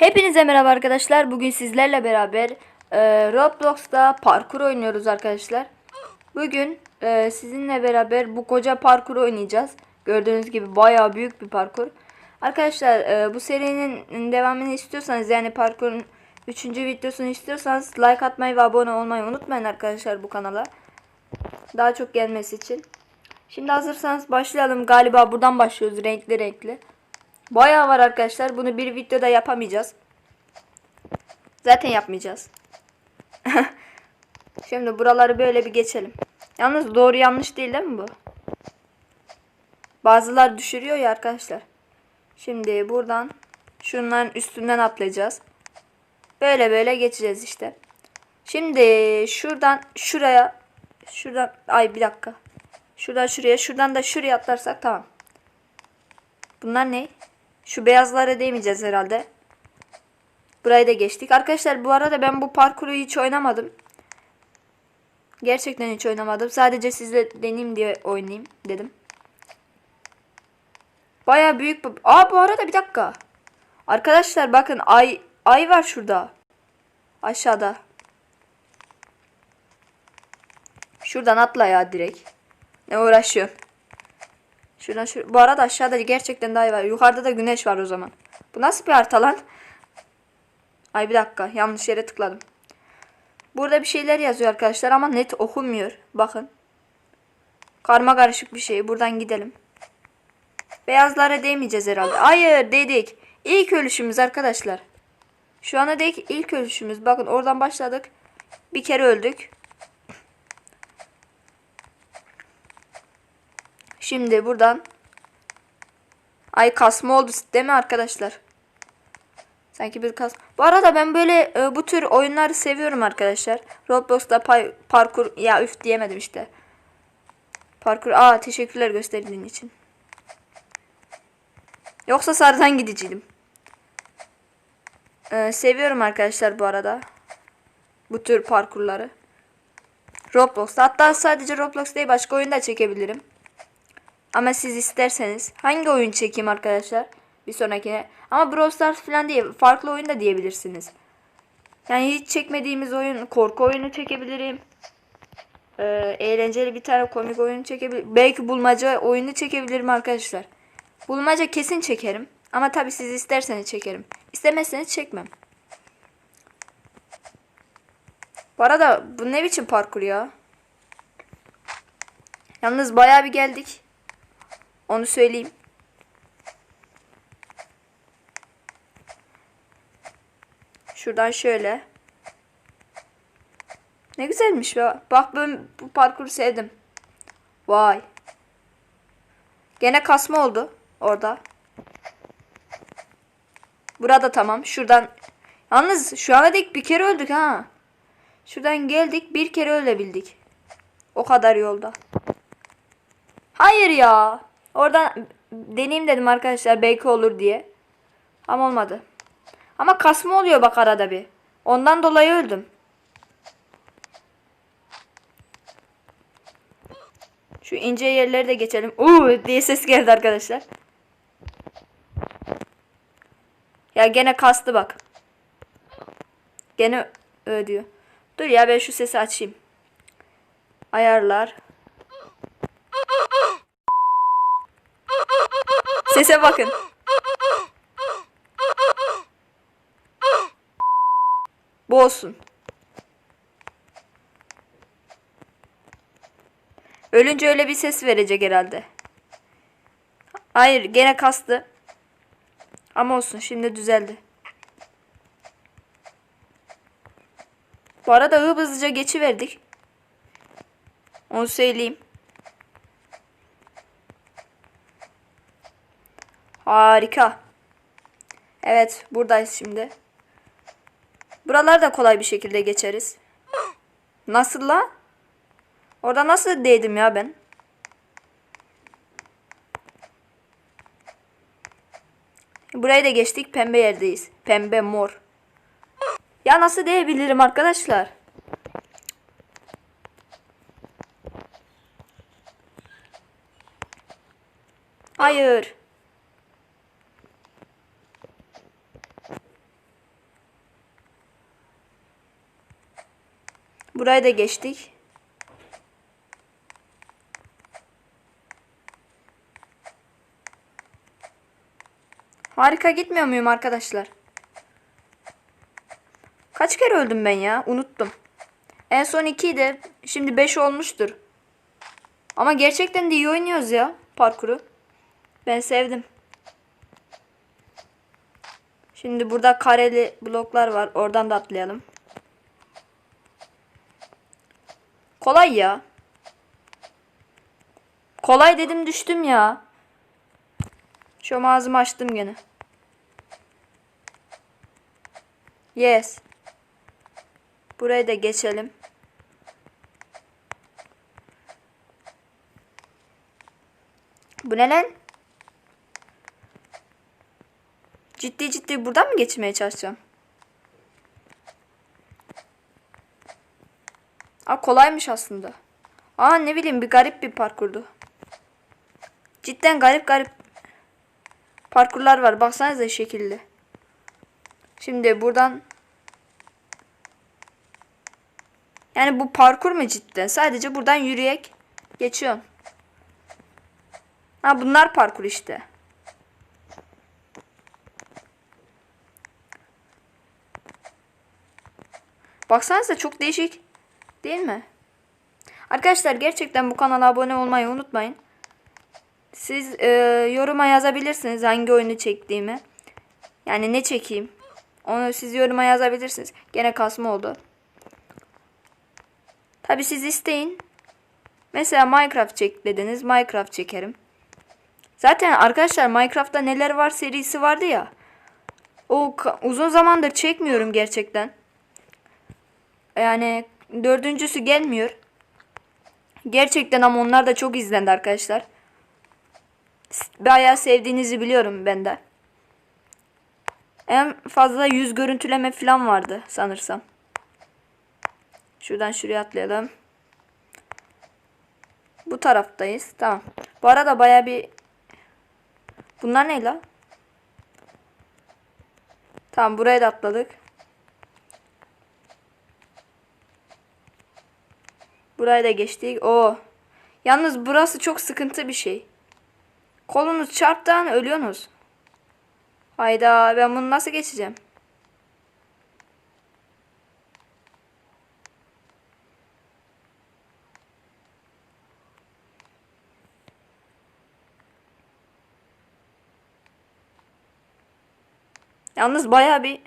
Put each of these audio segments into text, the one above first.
Hepinize merhaba arkadaşlar. Bugün sizlerle beraber e, Roblox'ta parkur oynuyoruz arkadaşlar. Bugün e, sizinle beraber bu koca parkur oynayacağız. Gördüğünüz gibi bayağı büyük bir parkur. Arkadaşlar e, bu serinin devamını istiyorsanız yani parkurun 3. videosunu istiyorsanız like atmayı ve abone olmayı unutmayın arkadaşlar bu kanala. Daha çok gelmesi için. Şimdi hazırsanız başlayalım. Galiba buradan başlıyoruz renkli renkli. Bayağı var arkadaşlar. Bunu bir videoda yapamayacağız. Zaten yapmayacağız. Şimdi buraları böyle bir geçelim. Yalnız doğru yanlış değil değil mi bu? Bazılar düşürüyor ya arkadaşlar. Şimdi buradan şunların üstünden atlayacağız. Böyle böyle geçeceğiz işte. Şimdi şuradan şuraya şuradan ay bir dakika. Şuradan şuraya şuradan da şuraya atlarsak tamam. Bunlar ne? Şu beyazlara değmeyeceğiz herhalde. Burayı da geçtik. Arkadaşlar bu arada ben bu parkuru hiç oynamadım. Gerçekten hiç oynamadım. Sadece sizle deneyeyim diye oynayayım dedim. Baya büyük. Aa bu arada bir dakika. Arkadaşlar bakın ay ay var şurada. Aşağıda. Şuradan atla ya direkt. Ne uğraşıyorsun? Şuradan şu. Bu arada aşağıda gerçekten daha iyi var. Yukarıda da güneş var o zaman. Bu nasıl bir harita lan? Ay bir dakika. Yanlış yere tıkladım. Burada bir şeyler yazıyor arkadaşlar ama net okunmuyor. Bakın. Karma karışık bir şey. Buradan gidelim. Beyazlara değmeyeceğiz herhalde. Hayır dedik. İlk ölüşümüz arkadaşlar. Şu ana dek ilk ölüşümüz. Bakın oradan başladık. Bir kere öldük. Şimdi buradan Ay kasma oldu değil mi arkadaşlar? Sanki bir kas. Bu arada ben böyle e, bu tür oyunları seviyorum arkadaşlar. Roblox'ta pay, parkur ya üf diyemedim işte. Parkur. Aa teşekkürler gösterdiğin için. Yoksa sarıdan gidiciydim. Ee, seviyorum arkadaşlar bu arada. Bu tür parkurları. Roblox'ta. Hatta sadece Roblox değil başka oyunda çekebilirim. Ama siz isterseniz hangi oyun çekeyim arkadaşlar? Bir sonrakine. Ama Brawl Stars falan değil. Farklı oyun da diyebilirsiniz. Yani hiç çekmediğimiz oyun. Korku oyunu çekebilirim. Ee, eğlenceli bir tane komik oyun çekebilirim. Belki bulmaca oyunu çekebilirim arkadaşlar. Bulmaca kesin çekerim. Ama tabi siz isterseniz çekerim. İstemezseniz çekmem. Bu arada bu ne biçim parkur ya? Yalnız bayağı bir geldik. Onu söyleyeyim. Şuradan şöyle. Ne güzelmiş ya. Bak ben bu parkuru sevdim. Vay. Gene kasma oldu orada. Burada tamam. Şuradan. Yalnız şu ana dek bir kere öldük ha. Şuradan geldik bir kere ölebildik. O kadar yolda. Hayır ya. Oradan deneyeyim dedim arkadaşlar belki olur diye. Ama olmadı. Ama kasma oluyor bak arada bir. Ondan dolayı öldüm. Şu ince yerleri de geçelim. Uuu diye ses geldi arkadaşlar. Ya gene kastı bak. Gene ödüyor. Dur ya ben şu sesi açayım. Ayarlar. Sese bakın. Bu olsun. Ölünce öyle bir ses verecek herhalde. Hayır gene kastı. Ama olsun şimdi düzeldi. Bu arada hızlıca geçiverdik. Onu söyleyeyim. Harika. Evet buradayız şimdi. Buralar da kolay bir şekilde geçeriz. Nasıl la? Orada nasıl değdim ya ben? Burayı da geçtik. Pembe yerdeyiz. Pembe mor. Ya nasıl değebilirim arkadaşlar? Hayır. Burayı da geçtik. Harika gitmiyor muyum arkadaşlar? Kaç kere öldüm ben ya? Unuttum. En son 2 idi. Şimdi 5 olmuştur. Ama gerçekten de iyi oynuyoruz ya parkuru. Ben sevdim. Şimdi burada kareli bloklar var. Oradan da atlayalım. Kolay ya. Kolay dedim düştüm ya. Şu ağzımı açtım gene. Yes. Burayı da geçelim. Bu ne lan? Ciddi ciddi buradan mı geçmeye çalışacağım? Kolaymış aslında. Aa ne bileyim bir garip bir parkurdu. Cidden garip garip parkurlar var. Baksanıza şekilli. Şimdi buradan Yani bu parkur mu cidden? Sadece buradan yürüyerek geçiyorsun. Ha bunlar parkur işte. Baksanıza çok değişik değil mi? Arkadaşlar gerçekten bu kanala abone olmayı unutmayın. Siz e, yoruma yazabilirsiniz hangi oyunu çektiğimi. Yani ne çekeyim. Onu siz yoruma yazabilirsiniz. Gene kasma oldu. Tabi siz isteyin. Mesela Minecraft çek dediniz. Minecraft çekerim. Zaten arkadaşlar Minecraft'ta neler var serisi vardı ya. O uzun zamandır çekmiyorum gerçekten. Yani dördüncüsü gelmiyor. Gerçekten ama onlar da çok izlendi arkadaşlar. Bayağı sevdiğinizi biliyorum ben de. En fazla yüz görüntüleme falan vardı sanırsam. Şuradan şuraya atlayalım. Bu taraftayız. Tamam. Bu arada baya bir... Bunlar ne la? Tamam buraya da atladık. Buraya da geçtik. Oo. Yalnız burası çok sıkıntı bir şey. Kolunuz çarptan ölüyorsunuz. Hayda ben bunu nasıl geçeceğim? Yalnız baya bir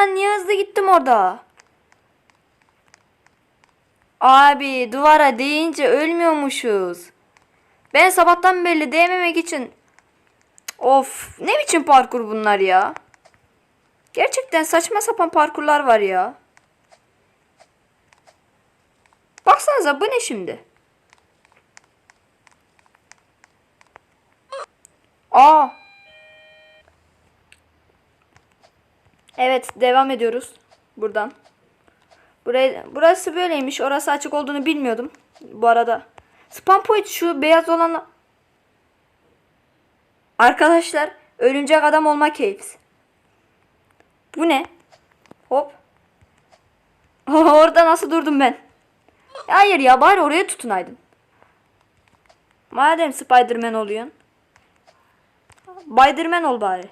Ya niye hızlı gittim orada? Abi duvara değince ölmüyormuşuz. Ben sabahtan belli değmemek için Of ne biçim parkur bunlar ya? Gerçekten saçma sapan parkurlar var ya. Baksanıza bu ne şimdi? Aa. Evet devam ediyoruz buradan. Buraya, burası böyleymiş. Orası açık olduğunu bilmiyordum. Bu arada. Spam point şu beyaz olan Arkadaşlar örümcek adam olma caves. Bu ne? Hop. Orada nasıl durdum ben? Hayır ya bari oraya tutunaydın. Madem Spiderman oluyorsun. Spiderman ol bari.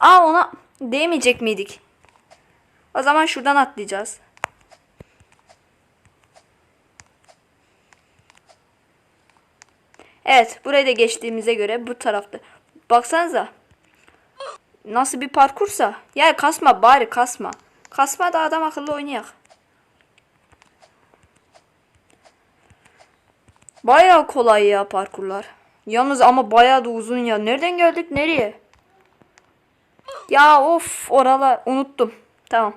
Aa ona değmeyecek miydik? O zaman şuradan atlayacağız. Evet burayı da geçtiğimize göre bu tarafta. Baksanıza. Nasıl bir parkursa. Ya kasma bari kasma. Kasma da adam akıllı oynayak. Baya kolay ya parkurlar. Yalnız ama baya da uzun ya. Nereden geldik nereye? Ya of oralar unuttum. Tamam.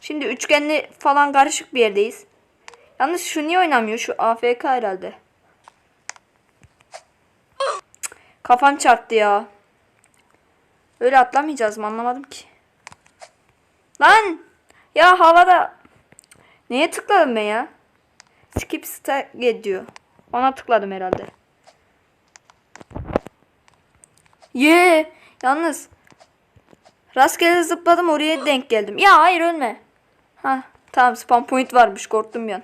Şimdi üçgenli falan karışık bir yerdeyiz. Yalnız şu niye oynamıyor? Şu AFK herhalde. Kafam çarptı ya. Öyle atlamayacağız mı anlamadım ki. Lan! Ya havada. Neye tıkladım ben ya? Skip stage diyor. Ona tıkladım herhalde. Ye, yalnız rastgele zıpladım oraya denk geldim. Ya hayır ölme. Ha tamam spam point varmış korktum bir an.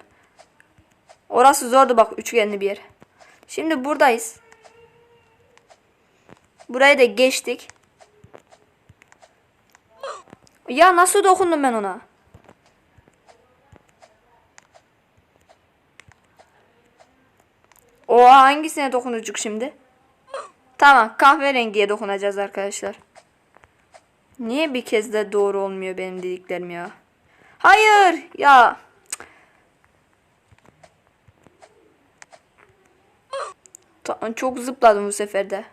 Orası zordu bak üçgenli bir yer. Şimdi buradayız. Buraya da geçtik. Ya nasıl dokundum ben ona? O hangisine dokunucuk şimdi? Tamam kahverengiye dokunacağız arkadaşlar. Niye bir kez de doğru olmuyor benim dediklerim ya? Hayır ya. Çok zıpladım bu sefer de.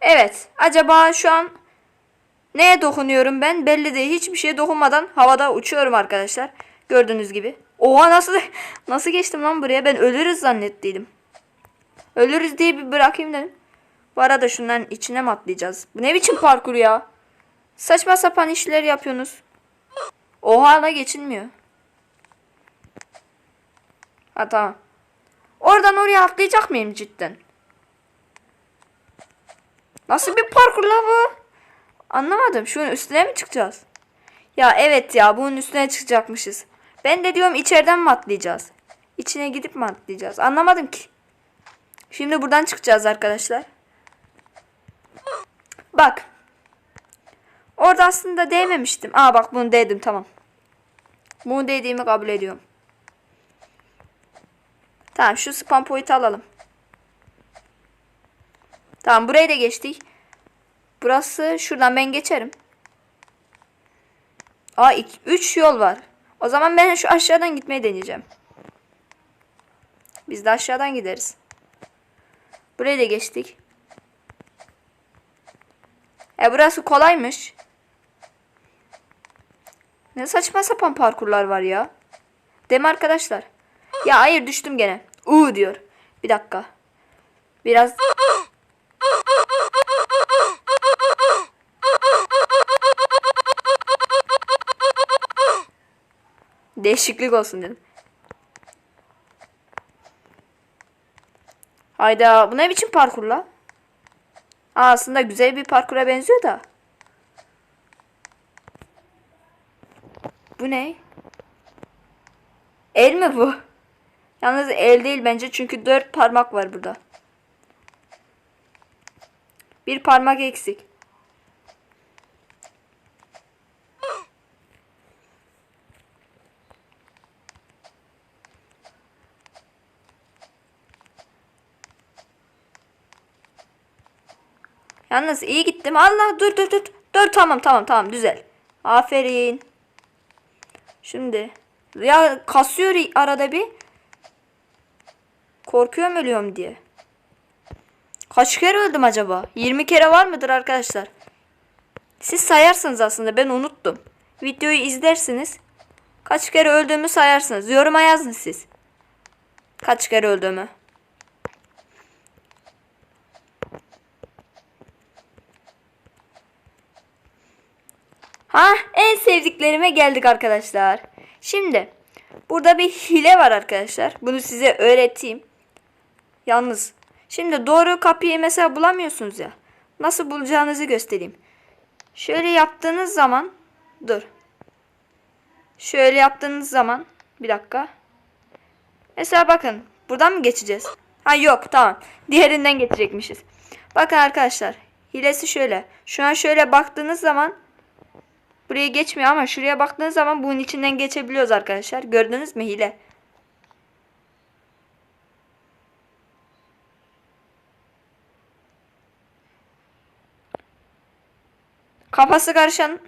Evet. Acaba şu an neye dokunuyorum ben? Belli değil. Hiçbir şeye dokunmadan havada uçuyorum arkadaşlar. Gördüğünüz gibi. Oha nasıl nasıl geçtim lan buraya? Ben ölürüz zannettiydim. Ölürüz diye bir bırakayım dedim. Bu arada şunların içine mi atlayacağız? Bu ne biçim parkur ya? Saçma sapan işler yapıyorsunuz. Oha la geçilmiyor. Ha tamam. Oradan oraya atlayacak mıyım cidden? Nasıl bir parkur la bu? Anlamadım. Şunun üstüne mi çıkacağız? Ya evet ya bunun üstüne çıkacakmışız. Ben de diyorum içeriden mi atlayacağız? İçine gidip mi atlayacağız? Anlamadım ki. Şimdi buradan çıkacağız arkadaşlar. Bak. Orada aslında değmemiştim. Aa bak bunu değdim tamam. Bunu değdiğimi kabul ediyorum. Tamam şu spam point alalım. Tamam burayı da geçtik. Burası şuradan ben geçerim. Aa 3 yol var. O zaman ben şu aşağıdan gitmeyi deneyeceğim. Biz de aşağıdan gideriz. Burayı da geçtik. E burası kolaymış. Ne saçma sapan parkurlar var ya. Değil mi arkadaşlar? Ya hayır düştüm gene. U diyor. Bir dakika. Biraz Değişiklik olsun dedim. Hayda bu ne biçim parkur la? Aslında güzel bir parkura benziyor da. Bu ne? El mi bu? Yalnız el değil bence çünkü dört parmak var burada. Bir parmak eksik. Yalnız iyi gittim. Allah dur dur dur. Dur tamam tamam tamam güzel. Aferin. Şimdi ya kasıyor arada bir. Korkuyorum ölüyorum diye. Kaç kere öldüm acaba? 20 kere var mıdır arkadaşlar? Siz sayarsınız aslında ben unuttum. Videoyu izlersiniz. Kaç kere öldüğümü sayarsınız. Yoruma yazın siz. Kaç kere öldüğümü. Ha en sevdiklerime geldik arkadaşlar. Şimdi burada bir hile var arkadaşlar. Bunu size öğreteyim. Yalnız şimdi doğru kapıyı mesela bulamıyorsunuz ya. Nasıl bulacağınızı göstereyim. Şöyle yaptığınız zaman dur. Şöyle yaptığınız zaman bir dakika. Mesela bakın buradan mı geçeceğiz? Ha yok tamam. Diğerinden geçecekmişiz. Bakın arkadaşlar hilesi şöyle. Şu an şöyle baktığınız zaman Buraya geçmiyor ama şuraya baktığınız zaman bunun içinden geçebiliyoruz arkadaşlar. Gördünüz mü hile? Kafası karışan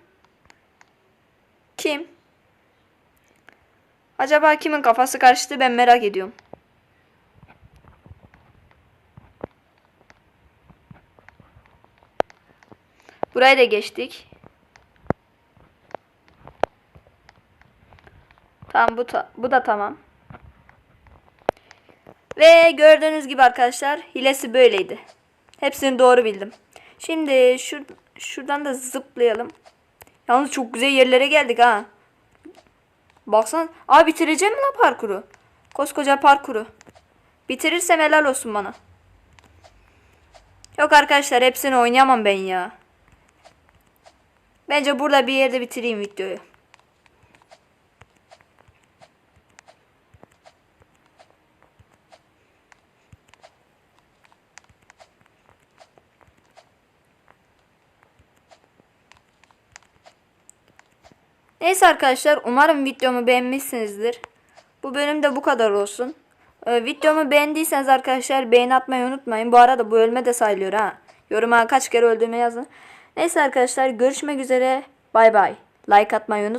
kim? Acaba kimin kafası karıştı ben merak ediyorum. Buraya da geçtik. Tamam bu ta bu da tamam. Ve gördüğünüz gibi arkadaşlar hilesi böyleydi. Hepsini doğru bildim. Şimdi şur şuradan da zıplayalım. Yalnız çok güzel yerlere geldik ha. Baksan. Aa bitireceğim mi lan parkuru? Koskoca parkuru. Bitirirsem helal olsun bana. Yok arkadaşlar hepsini oynayamam ben ya. Bence burada bir yerde bitireyim videoyu. Neyse arkadaşlar umarım videomu beğenmişsinizdir. Bu bölüm de bu kadar olsun. Ee, videomu beğendiyseniz arkadaşlar beğeni atmayı unutmayın. Bu arada bu ölme de sayılıyor ha. Yoruma kaç kere öldüğümü yazın. Neyse arkadaşlar görüşmek üzere. Bay bay. Like atmayı unutmayın.